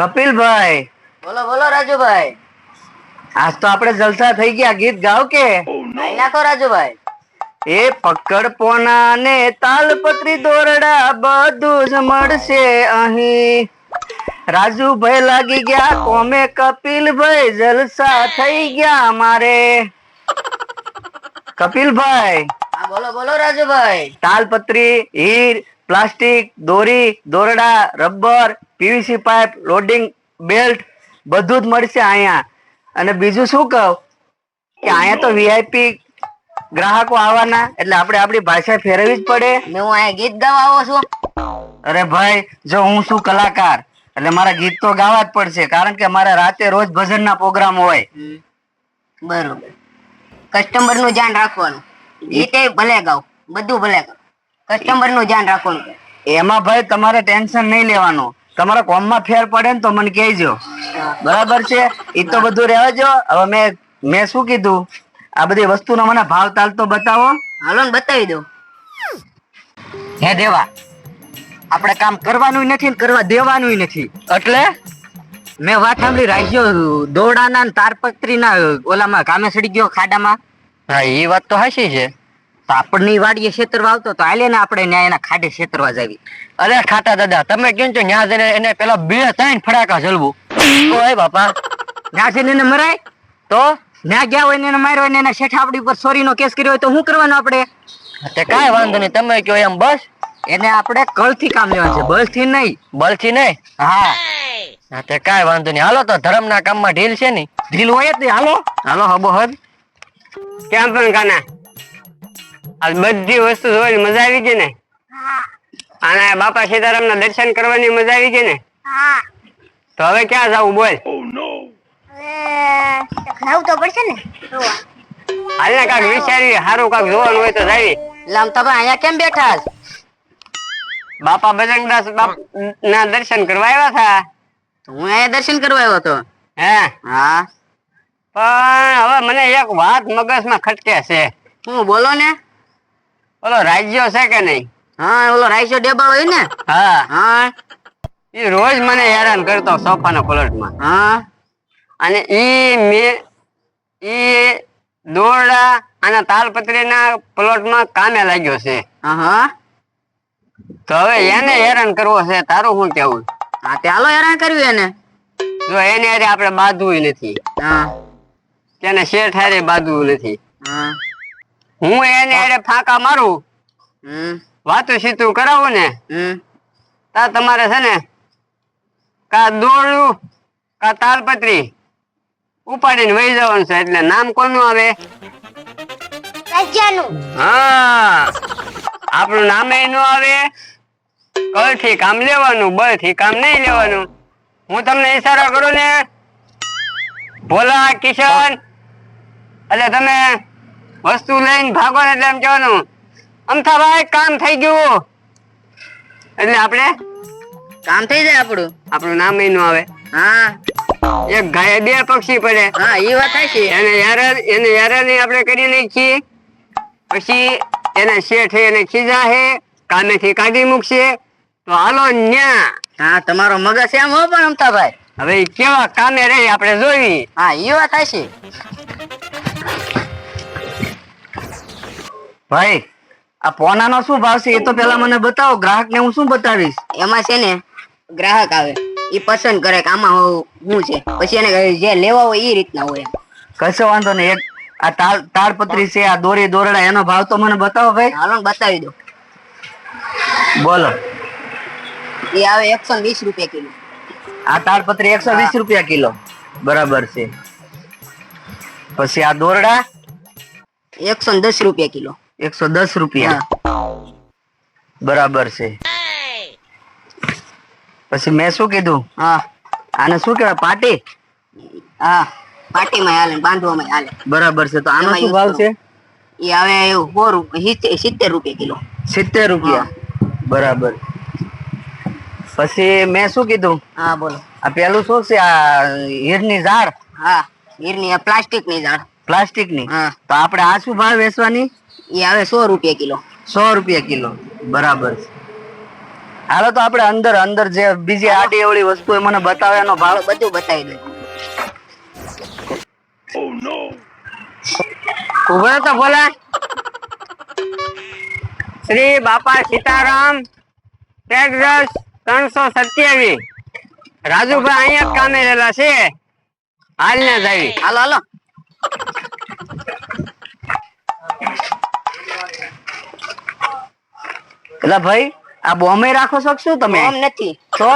કપિલભાઈ. બોલો બોલો રાજુભાઈ. આજ તો આપણે જલસા થઈ ગયા. ગીત ગાઓ કે? ગાઈ નાખો રાજુભાઈ. એ પકડ પોના ને તાલપત્રી દોરડા બધું જ મળશે અહીં. રાજુભાઈ લાગી ગયા. કોમે કપિલભાઈ જલસા થઈ ગયા મારે. કપિલભાઈ. બોલો બોલો રાજુભાઈ. તાલપત્રી હીર પ્લાસ્ટિક દોરી દોરડા rubber PVC pipe loading belt બધું જ મળશે અહીંયા. અને બીજું શું કહું? કે અહીંયા તો વીઆઈપી ગ્રાહકો આવવાના એટલે આપણે આપણી ભાષા ફેરવવી જ પડે. ને હું અહીંયા ગીત ગાવા આવો છું. અરે ભાઈ જો હું શું કલાકાર એટલે મારા ગીત તો ગાવા જ પડશે કારણ કે મારા રાતે રોજ ભજન ના પ્રોગ્રામ હોય. બરોબર. કસ્ટમરનું ધ્યાન રાખવાનું. ગીતે ભલે ગાવ બધું ભલે ગાવ. કસ્ટમરનું ધ્યાન રાખવાનું. એમાં ભાઈ તમારે ટેન્શન નહીં લેવાનું. તમારા કોમમાં ફેર પડે ને તો મને કહેજો. બરાબર છે? એ તો બધું રહેવા જો હવે મેં મેં શું કીધું? આ બધી વસ્તુનો મને ભાવ તાલ તો બતાવો. હાલો ને બતાવી દો હે દેવા આપણે કામ કરવાનું નથી ને કરવા દેવાનું નથી. એટલે? મેં વાત સાંભળી રાખ્યો દોડાના ને તારપત્રીના ઓલામાં કામે સડી ગયો ખાડામાં. હા એ વાત તો હાશી છે. તો આપણને વાડીએ છેતરવા આવતો તો આલે ને આપણે ન્યાય એના ખાડે છેતરવા જાવી અરે ખાટા દાદા તમે કેમ છો? ન્યા જઈને એને પેલા બે ત્રણ ફડાકા જલવું. ઓય બાપા ન્યા જઈને એને મરાય? તો ન્યા ગયા હોય ને એને માર્યો હોય ને એના શેઠ આપણી ઉપર ચોરીનો કેસ કર્યો હોય તો શું કરવાનું આપણે? તે કાંઈ વાંધો નહીં તમે કયો એમ બસ. એને આપણે કળથી કામ લેવાનું છે બળથી નહીં. બળથી નહીં? હા. હા તે કાંઈ વાંધો નહીં. હાલો તો ધર્મના કામમાં ઢીલ છે ને? ઢીલ હોય જ નહીં. હાલો. હાલો હબો હદ કેમ પણ કાના? આ બધી વસ્તુ જોવાની મજા આવી ગઈ ને? અને બાપા સીતારામ ના દર્શન કરવાની મજા આવી ગઈ ને? તો હવે ક્યાં જવું બોલ. ખાવું તો પડશે ને? હાલ ને કાક વિચારી સારું કાક જોવાનું હોય તો જાવી. લામ તમે અહીંયા કેમ બેઠા બાપા બજરંગદાસ બાપ ના દર્શન કરવા આવ્યા હતા હું અહીંયા દર્શન કરવા આવ્યો હતો. હે? હા. પણ હવે મને એક વાત મગજમાં ખટકે છે. હું બોલો ને? ઓલો રાજ્યો છે કે નહીં? હા ઓલો રાજ્યો ડેબાળો હોય ને? હા. હા. એ રોજ મને હેરાન કરતો સોફાના પલટમાં. હા. અને ઈ મે ઈ દોરડા અને તાલપત્રીના પ્લોટમાં કામે લાગ્યો છે. હા હા તો હવે એને હેરાન કરવો છે તારું શું કેવું હા ત્યાં હાલો હેરાન કર્યું એને. જો એને હારે આપણે બાંધવું નથી. હા. તેને શેઠ હારે બાંધવું નથી. હા. હું એને હારે ફાંકા મારું? હમ. વાતું સીતું કરાવું ને. હમ. તા તમારે છે ને કા દોરડું કા તાલપત્રી ઉપાડીને વહી જવાનું છે એટલે નામ કોનું આવે? હા. આપણું નામે નો આવે? કળથી કામ લેવાનું બળથી કામ નહીં લેવાનું. હું તમને ઈશારો કરું ને? ભોલા કિશન. એટલે તમે વસ્તુ લઈને ભાગો ને એટલે એમ કહેવાનું. અમથાભાઈ કામ થઈ ગયું. એટલે આપણે કામ થઈ જાય આપણું? આપણું નામ નો આવે. હા. એક ગાય બે પક્ષી પડે. હા એ વાત છે એને યાર એને યારાની આપણે કરી નાખીએ. પછી એને શેઠ એને ખીજા હે કામેથી કાઢી મૂકશે. તો હાલો ન્યા. હા તમારો મગજ એમ હો પણ અમતાભાઈ. હવે કેવા કામે રહી આપણે જોઈ હા એ વાત છે ભાઈ આ પોનાનો શું ભાવ છે? એ તો પેલા મને બતાવો ગ્રાહક ને હું શું બતાવીશ? એમાં છે ને ગ્રાહક આવે એ પસંદ કરે કે આમાં હું શું છે. પછી એને જે લેવા હોય એ રીતના હોય કશો વાંધો નહીં એક આ તાળ તાળપત્રી છે આ દોરી દોરડા એનો ભાવ તો મને બતાવો ભાઈ. હાલો બતાવી દો. બોલો. એ આવે એકસો વીસ રૂપિયા કિલો. આ તાળપત્રી એકસો વીસ રૂપિયા કિલો. બરાબર છે. પછી આ દોરડા? એકસો દસ રૂપિયા કિલો. એકસો દસ રૂપિયા. બરાબર છે. પછી મેં શું કીધું? હા. આને શું કહેવાય? પાટી? હા. પાટીમાં હાલે બાંધવામાં હાલે. બરાબર છે. તો આનો શું ભાવ છે? એ આવે સો રૂપિયા સિત્તેર રૂપિયા કિલો. સિત્તેર રૂપિયા. બરાબર. પછી મેં શું કીધું? હા બોલો. આ પેલું શું છે? આ હીરની ઝાડ? હા. હીરની પ્લાસ્ટિકની ઝાડ. પ્લાસ્ટિકની હા. તો આપણે આ શું ભાવ વેચવાની? એ આવે સો રૂપિયા કિલો. સો રૂપિયા કિલો. બરાબર હાલો તો આપણે અંદર અંદર જે બીજી આડી એવડી વસ્તુ એ મને બતાવે એનો ભાવ બધું બતાવી દે. ઊભો રહો તો બોલા. શ્રી બાપા સીતારામ ટેક્સ ત્રણસો સત્યાવીસ. રાજુભાઈ અહીંયા જ કામે રહેલા છે. હાલ ને જાવી હાલો હાલો. એટલે ભાઈ આ બોમ્બે રાખો શકશો તમે? બોમ્બ નથી. તો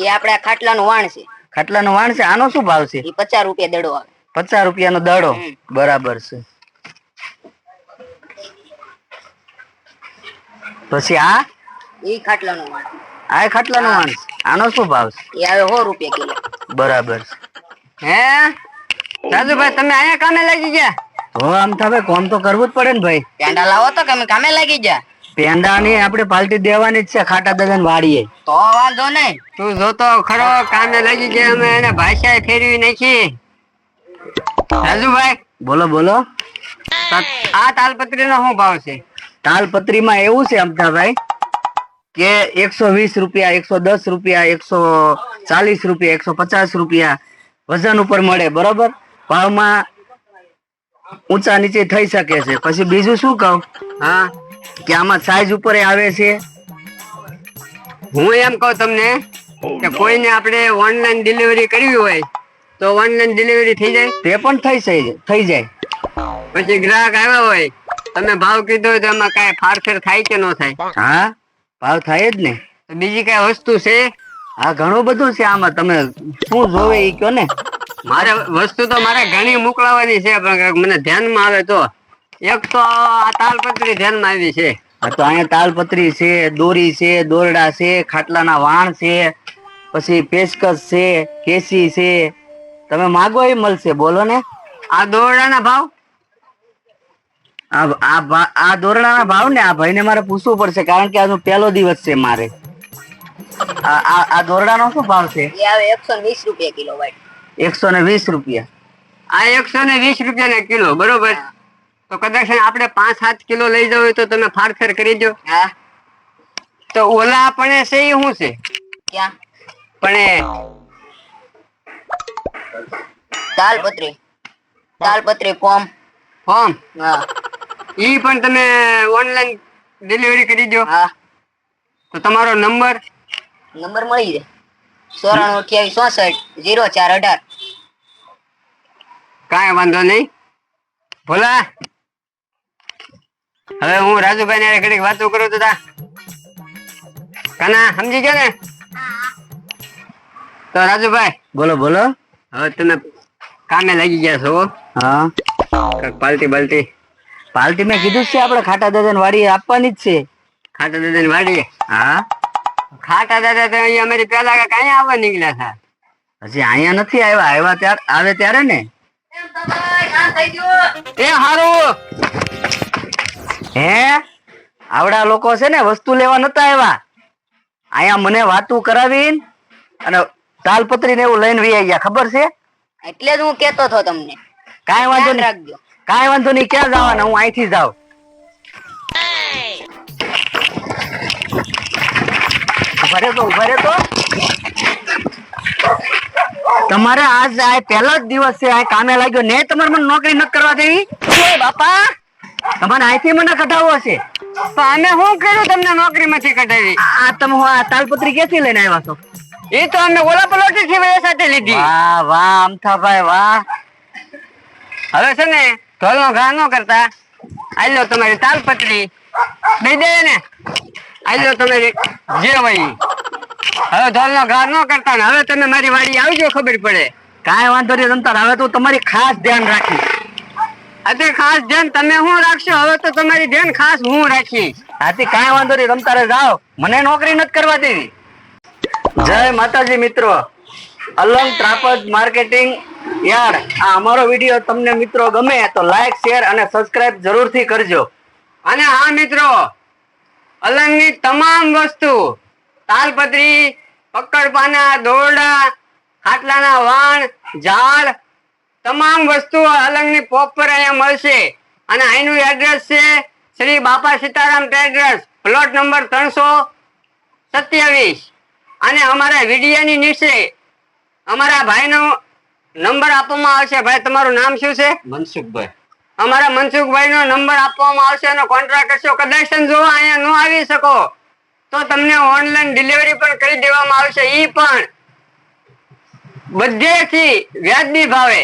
એ આપડે ખાટલા ખાટલાનું વાણ છે. ખાટલાનો વાણ છે? આનો શું ભાવ છે? એ પચાસ રૂપિયા દડો આવે. પચાસ રૂપિયાનો દડો? બરાબર છે. પછી આ? એ ખાટલાનું વાણ. આ ખાટલાનો વાણ છે. આનો શું ભાવ છે? એ આવે સો રૂપિયા કિલો. બરાબર છે. હે? રાજુભાઈ તમે અહીંયા કામે લાગી ગયા? હો આમ થાવે કોમ તો કરવું જ પડે ને ભાઈ. પેંડા લાવો તો અમે કામે લાગી જા પેંડાની આપણે પાલટી દેવાની જ છે ખાટા દગન વાળીએ. તો વાંધો નહીં. તું જોતો ખરો કામે લાગી ગયા અમે એને ભાષા ફેરવી નાખી. રાજુભાઈ? બોલો બોલો. આ તાલપત્રી નો શું ભાવ છે? તાલપત્રીમાં એવું છે અમતાભાઈ કે એકસો વીસ રૂપિયા એકસો દસ રૂપિયા એકસો ચાલીસ રૂપિયા એકસો પચાસ રૂપિયા વજન ઉપર મળે બરોબર? ભાવમાં ઊંચા નીચે થઈ શકે છે. પછી બીજું શું કહું? હા. કે આમાં સાઈઝ ઉપર આવે છે? હું એમ કહું તમને કે કોઈને આપણે ઓનલાઈન ડિલિવરી કરવી હોય તો ઓનલાઈન ડિલિવરી થઈ જાય. તે પણ થઈ થઈ જાય. પછી ગ્રાહક આવ્યા હોય તમે ભાવ કીધો હોય તો એમાં કાંઈ ફારફેર થાય કે ન થાય? હા ભાવ થાય જ ને. તો બીજી કઈ વસ્તુ છે? હા ઘણું બધું છે આમાં તમે શું જોવે એ કયો ને? મારે વસ્તુ તો મારે ઘણી મોકલાવાની છે પણ મને ધ્યાનમાં આવે તો. એક તો આ તાલપત્રી ધ્યાનમાં આવી છે. તો અહીંયા તાલપત્રી છે દોરી છે દોરડા છે ખાટલાના વાણ છે પછી પેચકસ છે કેસી છે. તમે માગો એ મળશે બોલો ને. આ દોરડાના ભાવ? આ આ દોરડાના ભાવ ને આ ભાઈને મારે પૂછવું પડશે કારણ કે આજનો પહેલો દિવસ છે મારે. આ આ દોરડાનો શું ભાવ છે? એ આવે એકસો વીસ રૂપિયા કિલો ભાઈ એકસો ને વીસ રૂપિયા. આ એકસો ને વીસ રૂપિયાના કિલો બરોબર? તો કદાચ આપણે પાંચ સાત કિલો લઈ જવું હોય તો તમે ફારફેર કરી દો હા. તો ઓલા પણ છે એ શું છે? ક્યાં? પણ તાલપત્રી તાલપત્રી ફોર્મ ફોર્મ હા. ઈ પણ તમે ઓનલાઈન ડિલિવરી કરી દો હા. તો તમારો નંબર? નંબર મળી જાય. ચોરાણું અઠ્યાવીસ ચોસઠ જીરો ચાર અઢાર. કાંઈ વાંધો નહીં. ભોલા હવે હું રાજુભાઈ ને ઘડીક વાતો કરું તો તા. કાના સમજી ગયા ને? તો રાજુભાઈ બોલો બોલો. હવે તમે કામે લાગી ગયા છો હા. પાલટી બાલટી. પાલટી મેં કીધું છે આપણે ખાટા દાદા વાડી આપવાની જ છે. ખાટા દાદા વાડી હા. ખાટા દાદા તો અહીંયા અમારી પેલા કાંઈ આવવા નીકળ્યા હતા. હજી અહીંયા નથી આવ્યા આવ્યા ત્યારે આવે ત્યારે ને. એ હારું! હે? આવડા લોકો છે ને વસ્તુ લેવા નતા આવ્યા. અહીંયા મને વાતું કરાવી અને તાલપત્રી ને એવું લઈને વી ગયા. ખબર છે? એટલે જ હું કેતો હતો તમને. કાંઈ વાંધો નહીં. રાખજો. કાંઈ વાંધો નહીં. ક્યાં જવાના? હું અહીંથી જાઉં ઊભા તો ઊભા રહે તો તમારે આજ આ પહેલો જ દિવસ છે આ કામે લાગ્યો. ને તમારે મને નોકરી ન કરવા દેવી? બાપા તમારે અહીંથી મને કઢાવવો છે. તો અમે શું કર્યું તમને નોકરીમાંથી કઢાવી? આ તમે હું આ તાલપત્રી ક્યાંથી લઈને આવ્યા છો? એ તો અમે ઓલા પલોટી થી એ સાથે લીધી. વાહ વાહ અમથાભાઈ વાહ. હવે છે ને ઢોલનો ઘા ન કરતા. આલ્યો તમારી તાલપત્રી. દઈ દે ને આલ્યો તમારી જે ઈ. હવે ઢોલનો ઘા ન કરતા ને હવે તમે મારી વાડી આવજો ખબર પડે. કાંઈ વાંધો નહીં રમતા હવે તો તમારી ખાસ ધ્યાન રાખીશ. અત્યારે ખાસ ધ્યાન તમે હું રાખશો? હવે તો તમારી ધ્યાન ખાસ હું રાખીશ આથી કાંઈ વાંધો નહીં, રમતા રહે, જાઓ. મને નોકરી નથી કરવા દેવી. જય માતાજી મિત્રો. Alang Trapaj marketing yard. આ અમારો વીડિયો તમને મિત્રો ગમે તો લાઈક, શેર અને સબસ્ક્રાઇબ જરૂરથી કરજો. અને હા મિત્રો, અલંગની તમામ વસ્તુ, તાલપત્રી, પકડપાના દોરડા, ખાટલાના વાણ, ઝાડ તમામ વસ્તુઓ અલંગની પોપ પર અહીંયા મળશે. અને અહીંનું એડ્રેસ છે શ્રી બાપા સીતારામ ટ્રેડર્સ પ્લોટ નંબર ત્રણસો સત્યાવીસ. અને અમારા વિડીયાની નીચે અમારા ભાઈનો નંબર આપવામાં આવશે. ભાઈ તમારું નામ શું છે? મનસુખભાઈ. અમારા મનસુખભાઈ નો નંબર આપવામાં આવશે એનો કોન્ટ્રાક્ટ કરશો. કદાચ જો અહીંયા ન આવી શકો. તો તમને ઓનલાઈન ડિલિવરી પણ કરી દેવામાં આવશે. એ પણ બધેથી વ્યાજબી ભાવે.